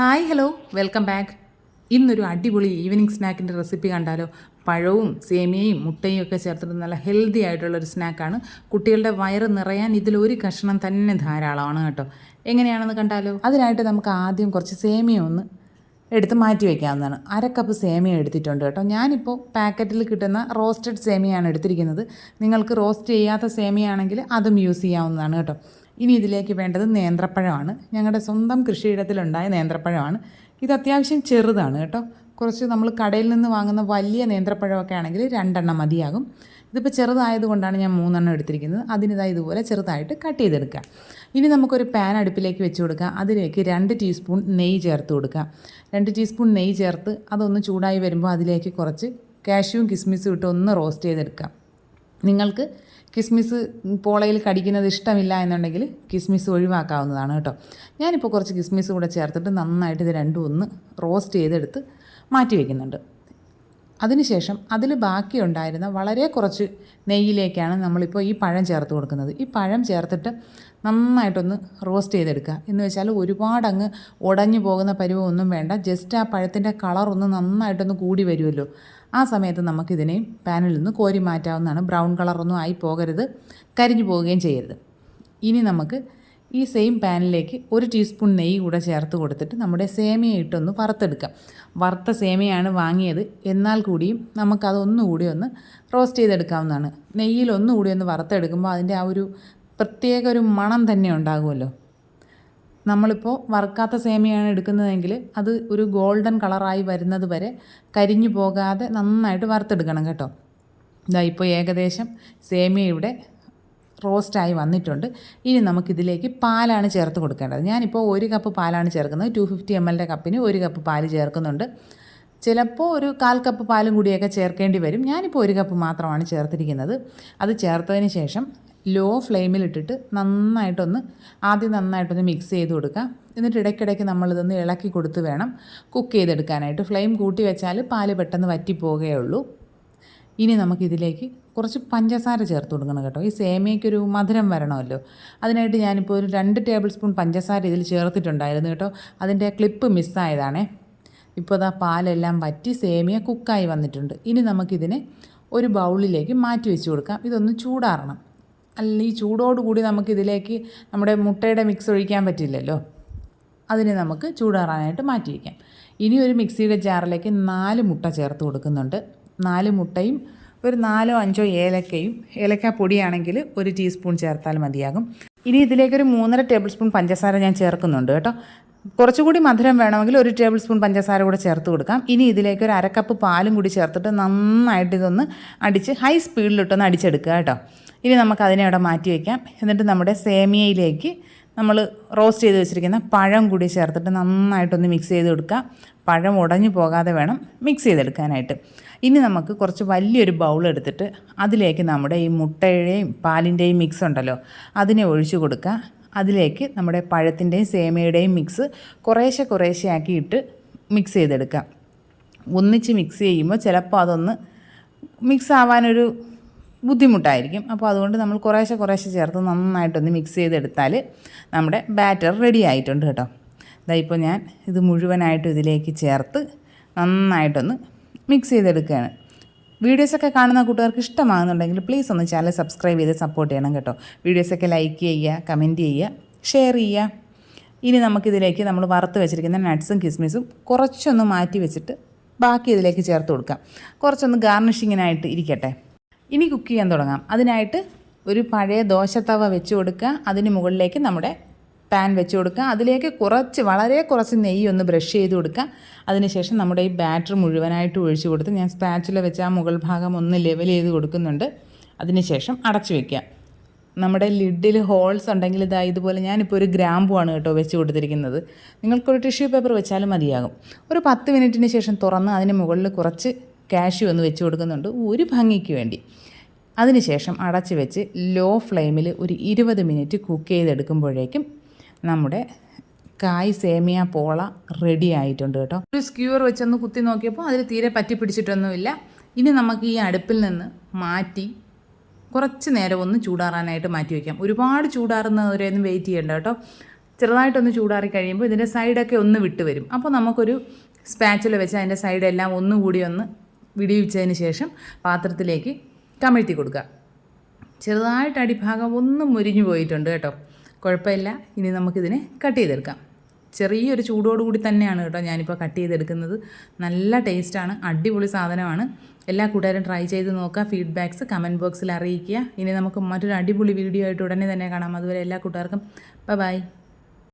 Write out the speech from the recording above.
Hi hello. Welcome back. ഇന്നൊരു അടിപൊളി evening സ്നാക്കിന്റെ recipe കണ്ടാലോ? പഴവും സേമിയയും മുട്ടയും ഒക്കെ ചേർത്തിട്ട് നല്ല ഹെൽത്തി ആയിട്ടുള്ളൊരു സ്നാക്കാണ്. കുട്ടികളുടെ വയറ് നിറയാൻ ഇതിലൊരു കഷ്ണം തന്നെ ധാരാളമാണ് കേട്ടോ. എങ്ങനെയാണെന്ന് കണ്ടാലോ? അതിനായിട്ട് നമുക്ക് ആദ്യം കുറച്ച് സേമിയ ഒന്ന് എടുത്ത് മാറ്റി വയ്ക്കാവുന്നതാണ് അര കപ്പ് സേമിയ എടുത്തിട്ടുണ്ട് കേട്ടോ. ഞാനിപ്പോൾ പാക്കറ്റിൽ കിട്ടുന്ന റോസ്റ്റഡ് സേമിയാണ് എടുത്തിരിക്കുന്നത്. നിങ്ങൾക്ക് റോസ്റ്റ് ചെയ്യാത്ത സേമിയ ആണെങ്കിൽ അതും യൂസ് ചെയ്യാവുന്നതാണ് കേട്ടോ. ഇനി ഇതിലേക്ക് വേണ്ടത് നേന്ത്രപ്പഴമാണ്. ഞങ്ങളുടെ സ്വന്തം കൃഷിയിടത്തിലുണ്ടായ നേന്ത്രപ്പഴമാണ്. ഇത് അത്യാവശ്യം ചെറുതാണ് കേട്ടോ. കുറച്ച് നമ്മൾ കടയിൽ നിന്ന് വാങ്ങുന്ന വലിയ നേന്ത്രപ്പഴമൊക്കെ ആണെങ്കിൽ രണ്ടെണ്ണം മതിയാകും. ഇതിപ്പോൾ ചെറുതായതുകൊണ്ടാണ് ഞാൻ മൂന്നെണ്ണം എടുത്തിരിക്കുന്നത്. അതിനിതായി ഇതുപോലെ ചെറുതായിട്ട് കട്ട് ചെയ്തെടുക്കുക ഇനി നമുക്കൊരു പാൻ അടുപ്പിലേക്ക് വെച്ച് കൊടുക്കുക അതിലേക്ക് രണ്ട് ടീസ്പൂൺ നെയ്യ് ചേർത്ത് കൊടുക്കുക രണ്ട് ടീസ്പൂൺ നെയ്യ് ചേർത്ത് അതൊന്ന് ചൂടായി വരുമ്പോൾ അതിലേക്ക് കുറച്ച് കാഷ്യൂവും കിസ്മിസും ഇട്ട് ഒന്ന് റോസ്റ്റ് ചെയ്തെടുക്കാം. നിങ്ങൾക്ക് കിസ്മിസ് പോളയിൽ കടിക്കുന്നത് ഇഷ്ടമില്ല എന്നുണ്ടെങ്കിൽ കിസ്മിസ് ഒഴിവാക്കാവുന്നതാണ് കേട്ടോ. ഞാനിപ്പോൾ കുറച്ച് കിസ്മിസ് കൂടെ ചേർത്തിട്ട് നന്നായിട്ട് ഇത് രണ്ടും ഒന്ന് റോസ്റ്റ് ചെയ്തെടുത്ത് മാറ്റി വയ്ക്കുന്നുണ്ട് അതിനുശേഷം അതിൽ ബാക്കിയുണ്ടായിരുന്ന വളരെ കുറച്ച് നെയ്യിലേക്കാണ് നമ്മളിപ്പോൾ ഈ പഴം ചേർത്ത് കൊടുക്കുന്നത്. ഈ പഴം ചേർത്തിട്ട് നന്നായിട്ടൊന്ന് റോസ്റ്റ് ചെയ്തെടുക്കുക. എന്ന് വെച്ചാൽ ഒരുപാട് അങ്ങ് ഉടഞ്ഞു പോകുന്ന പരുവമൊന്നും വേണ്ട. ജസ്റ്റ് ആ പഴത്തിന്റെ കളറൊന്ന് നന്നായിട്ടൊന്ന് കൂടി വരുമല്ലോ. ആ സമയത്ത് നമുക്കിതിനെ പാനിൽ നിന്ന് കോരി മാറ്റാവുന്നതാണ്. ബ്രൗൺ കളറൊന്നും ആയി പോകരുത്. കരിഞ്ഞു പോവുകയും ചെയ്യരുത്. ഇനി നമുക്ക് ഈ സെയിം പാനിലേക്ക് ഒരു ടീസ്പൂൺ നെയ്യ് കൂടെ ചേർത്ത് കൊടുത്തിട്ട് നമ്മുടെ സേമിയ ഇട്ടൊന്ന് വറുത്തെടുക്കാം. വറുത്ത സേമിയാണ് വാങ്ങിയത്. എന്നാൽ കൂടിയും നമുക്കതൊന്നുകൂടി ഒന്ന് റോസ്റ്റ് ചെയ്തെടുക്കാവുന്നതാണ്. നെയ്യിൽ ഒന്നുകൂടി ഒന്ന് വറുത്തെടുക്കുമ്പോൾ അതിന്റെ ആ ഒരു പ്രത്യേക ഒരു മണം തന്നെ ഉണ്ടാകുമല്ലോ. നമ്മളിപ്പോൾ വറുക്കാത്ത സേമിയാണ് എടുക്കുന്നതെങ്കിൽ അത് ഒരു ഗോൾഡൻ കളറായി വരുന്നത് വരെ കരിഞ്ഞു പോകാതെ നന്നായിട്ട് വറുത്തെടുക്കണം കേട്ടോ. ഇതാ ഇപ്പോൾ ഏകദേശം സേമിയ ഇവിടെ റോസ്റ്റായി വന്നിട്ടുണ്ട്. ഇനി നമുക്കിതിലേക്ക് പാലാണ് ചേർത്ത് കൊടുക്കേണ്ടത്. ഞാനിപ്പോൾ ഒരു കപ്പ് പാലാണ് ചേർക്കുന്നത്. ടു ഫിഫ്റ്റി എം എല്ലിന്റെ കപ്പിന് ഒരു കപ്പ് പാൽ ചേർക്കുന്നുണ്ട്. ചിലപ്പോൾ ഒരു കാൽ കപ്പ് പാലും കൂടിയൊക്കെ ചേർക്കേണ്ടി വരും. ഞാനിപ്പോൾ ഒരു കപ്പ് മാത്രമാണ് ചേർത്തിരിക്കുന്നത്. അത് ചേർത്തതിന് ശേഷം ലോ ഫ്ലെയിമിലിട്ടിട്ട് നന്നായിട്ടൊന്ന് ആദ്യം നന്നായിട്ടൊന്ന് മിക്സ് ചെയ്ത് കൊടുക്കുക എന്നിട്ട് ഇടയ്ക്കിടയ്ക്ക് നമ്മളിതൊന്ന് ഇളക്കി കൊടുത്ത് വേണം കുക്ക് ചെയ്തെടുക്കാനായിട്ട്. ഫ്ലെയിം കൂട്ടി വെച്ചാൽ പാൽ പെട്ടെന്ന് വറ്റിപ്പോകുകയുള്ളൂ ഇനി നമുക്കിതിലേക്ക് കുറച്ച് പഞ്ചസാര ചേർത്ത് കൊടുക്കണം കേട്ടോ. ഈ സേമിയയ്ക്കൊരു മധുരം വരണമല്ലോ. അതിനായിട്ട് ഞാനിപ്പോൾ ഒരു രണ്ട് ടേബിൾ സ്പൂൺ പഞ്ചസാര ഇതിൽ ചേർത്തിട്ടുണ്ടായിരുന്നു കേട്ടോ. അതിന്റെ ക്ലിപ്പ് മിസ്സായതാണേ ഇപ്പോൾ അതാ പാലെല്ലാം വറ്റി സേമിയ കുക്കായി വന്നിട്ടുണ്ട്. ഇനി നമുക്കിതിനെ ഒരു ബൗളിലേക്ക് മാറ്റി വെച്ച് കൊടുക്കാം. ഇതൊന്ന് ചൂടാറണം. അല്ല ഈ ചൂടോടുകൂടി നമുക്കിതിലേക്ക് നമ്മുടെ മുട്ടയുടെ മിക്സ് ഒഴിക്കാൻ പറ്റില്ലല്ലോ. അതിനെ നമുക്ക് ചൂടാറാനായിട്ട് മാറ്റി വയ്ക്കാം ഇനി ഒരു മിക്സിയുടെ ജാറിലേക്ക് നാല് മുട്ട ചേർത്ത് കൊടുക്കുന്നുണ്ട്. നാല് മുട്ടയും ഒരു നാലോ അഞ്ചോ ഏലക്കയും ഏലക്ക പൊടിയാണെങ്കിൽ ഒരു ടീസ്പൂൺ ചേർത്താൽ മതിയാകും. ഇനി ഇതിലേക്കൊരു മൂന്നര ടേബിൾ സ്പൂൺ പഞ്ചസാര ഞാൻ ചേർക്കുന്നുണ്ട് കേട്ടോ. കുറച്ചുകൂടി മധുരം വേണമെങ്കിൽ ഒരു ടേബിൾ സ്പൂൺ പഞ്ചസാര കൂടെ ചേർത്ത് കൊടുക്കാം. ഇനി ഇതിലേക്ക് ഒരു അരക്കപ്പ് പാലും കൂടി ചേർത്തിട്ട് നന്നായിട്ട് ഇതൊന്ന് അടിച്ച് ഹൈ സ്പീഡിലിട്ടൊന്ന് അടിച്ചെടുക്കുക കേട്ടോ. ഇനി നമുക്ക് അതിനെ അവിടെ മാറ്റി വയ്ക്കാം എന്നിട്ട് നമ്മുടെ സേമിയയിലേക്ക് നമ്മൾ റോസ്റ്റ് ചെയ്ത് വെച്ചിരിക്കുന്ന പഴം കൂടി ചേർത്തിട്ട് നന്നായിട്ടൊന്ന് മിക്സ് ചെയ്ത് കൊടുക്കുക. പഴം ഉടഞ്ഞു പോകാതെ വേണം മിക്സ് ചെയ്തെടുക്കാനായിട്ട്. ഇനി നമുക്ക് കുറച്ച് വലിയൊരു ബൗൾ എടുത്തിട്ട് അതിലേക്ക് നമ്മുടെ ഈ മുട്ടയുടെയും പാലിന്റെയും മിക്സ് ഉണ്ടല്ലോ അതിനെ ഒഴിച്ചു കൊടുക്കുക. അതിലേക്ക് നമ്മുടെ പഴത്തിന്റെയും സേമയുടെയും മിക്സ് കുറേശ്ശെ കുറേശ്ശെ ആക്കിയിട്ട് മിക്സ് ചെയ്തെടുക്കാം. ഒന്നിച്ച് മിക്സ് ചെയ്യുമ്പോൾ ചിലപ്പോൾ അതൊന്ന് മിക്സ് ആവാനൊരു ബുദ്ധിമുട്ടായിരിക്കും. അപ്പോൾ അതുകൊണ്ട് നമ്മൾ കുറേശ്ശെ കുറേശ്ശെ ചേർത്ത് നന്നായിട്ടൊന്ന് മിക്സ് ചെയ്തെടുത്താൽ നമ്മുടെ ബാറ്റർ റെഡി ആയിട്ടുണ്ട് കേട്ടോ. ഇതാ ഇപ്പോൾ ഞാൻ ഇത് മുഴുവനായിട്ടും ഇതിലേക്ക് ചേർത്ത് നന്നായിട്ടൊന്ന് മിക്സ് ചെയ്തെടുക്കുകയാണ്. വീഡിയോസൊക്കെ കാണുന്ന കൂട്ടുകാർക്ക് ഇഷ്ടമാകുന്നുണ്ടെങ്കിൽ പ്ലീസ് ഒന്ന് ചാനൽ സബ്സ്ക്രൈബ് ചെയ്ത് സപ്പോർട്ട് ചെയ്യണം കേട്ടോ. വീഡിയോസൊക്കെ ലൈക്ക് ചെയ്യുക കമന്റ് ചെയ്യുക ഷെയർ ചെയ്യുക. ഇനി നമുക്കിതിലേക്ക് നമ്മൾ വറുത്ത് വെച്ചിരിക്കുന്ന നട്ട്സും കിസ്മിസും കുറച്ചൊന്ന് മാറ്റി വെച്ചിട്ട് ബാക്കി ഇതിലേക്ക് ചേർത്ത് കൊടുക്കാം. കുറച്ചൊന്ന് ഗാർണിഷിങ്ങിനായിട്ട് ഇരിക്കട്ടെ. ഇനി കുക്ക് ചെയ്യാൻ തുടങ്ങാം. അതിനായിട്ട് ഒരു പഴയ ദോശത്തവ വെച്ച് കൊടുക്കുക. അതിന് മുകളിലേക്ക് നമ്മുടെ പാൻ വെച്ച് കൊടുക്കുക. അതിലേക്ക് കുറച്ച് വളരെ കുറച്ച് നെയ്യ് ഒന്ന് ബ്രഷ് ചെയ്ത് കൊടുക്കുക. അതിനുശേഷം നമ്മുടെ ഈ ബാറ്റർ മുഴുവനായിട്ട് ഒഴിച്ചു കൊടുത്ത് ഞാൻ സ്പാച്ചില വെച്ച് ആ മുകൾ ഭാഗം ഒന്ന് ലെവൽ ചെയ്ത് കൊടുക്കുന്നുണ്ട്. അതിനുശേഷം അടച്ചു വെക്കുക. നമ്മുടെ ലിഡിൽ ഹോൾസ് ഉണ്ടെങ്കിൽ ഇതാ ഇതുപോലെ ഞാനിപ്പോൾ ഒരു ഗ്രാമ്പുമാണ് കേട്ടോ വെച്ച് കൊടുത്തിരിക്കുന്നത്. നിങ്ങൾക്കൊരു ടിഷ്യൂ പേപ്പർ വെച്ചാലും മതിയാകും. ഒരു പത്ത് മിനിറ്റിന് ശേഷം തുറന്ന് അതിന് മുകളിൽ കുറച്ച് കാഷ്യൂ ഒന്ന് വെച്ച് കൊടുക്കുന്നുണ്ട്. ഒരു ഭംഗിക്ക് വേണ്ടി. അതിനുശേഷം അടച്ച് വെച്ച് ലോ ഫ്ലെയിമിൽ ഒരു ഇരുപത് മിനിറ്റ് കുക്ക് ചെയ്തെടുക്കുമ്പോഴേക്കും നമ്മുടെ കായ് സേമിയ പോള റെഡി ആയിട്ടുണ്ട് കേട്ടോ. ഒരു സ്ക്യൂർ വെച്ചൊന്ന് കുത്തി നോക്കിയപ്പോൾ അതിൽ തീരെ പറ്റി പിടിച്ചിട്ടൊന്നുമില്ല. ഇനി നമുക്ക് ഈ അടുപ്പിൽ നിന്ന് മാറ്റി കുറച്ച് നേരം ഒന്ന് ചൂടാറാനായിട്ട് മാറ്റി വയ്ക്കാം ഒരുപാട് ചൂടാറുന്നവരെയൊന്നും വെയിറ്റ് ചെയ്യേണ്ട കേട്ടോ. ചെറുതായിട്ടൊന്ന് ചൂടാറി കഴിയുമ്പോൾ ഇതിന്റെ സൈഡൊക്കെ ഒന്ന് വിട്ട് വരും. അപ്പോൾ നമുക്കൊരു സ്പാച്ചിൽ വെച്ച് അതിന്റെ സൈഡെല്ലാം ഒന്നുകൂടി ഒന്ന് വിടിവിച്ചതിന് ശേഷം പാത്രത്തിലേക്ക് കമഴ്ത്തി കൊടുക്കുക. ചെറുതായിട്ട് അടിഭാഗം ഒന്നും മുരിഞ്ഞു പോയിട്ടുണ്ട് കേട്ടോ. കുഴപ്പമില്ല. ഇനി നമുക്കിതിനെ കട്ട് ചെയ്തെടുക്കാം. ചെറിയൊരു ചൂടോടുകൂടി തന്നെയാണ് കേട്ടോ ഞാനിപ്പോൾ കട്ട് ചെയ്തെടുക്കുന്നത്. നല്ല ടേസ്റ്റാണ് അടിപൊളി സാധനമാണ്. എല്ലാ കൂട്ടുകാരും ട്രൈ ചെയ്ത് നോക്കുക ഫീഡ്ബാക്ക്സ് കമന്റ് ബോക്സിൽ അറിയിക്കുക. ഇനി നമുക്ക് മറ്റൊരു അടിപൊളി വീഡിയോ ആയിട്ട് ഉടനെ തന്നെ കാണാം. അതുവരെ എല്ലാ കൂട്ടുകാർക്കും ബൈ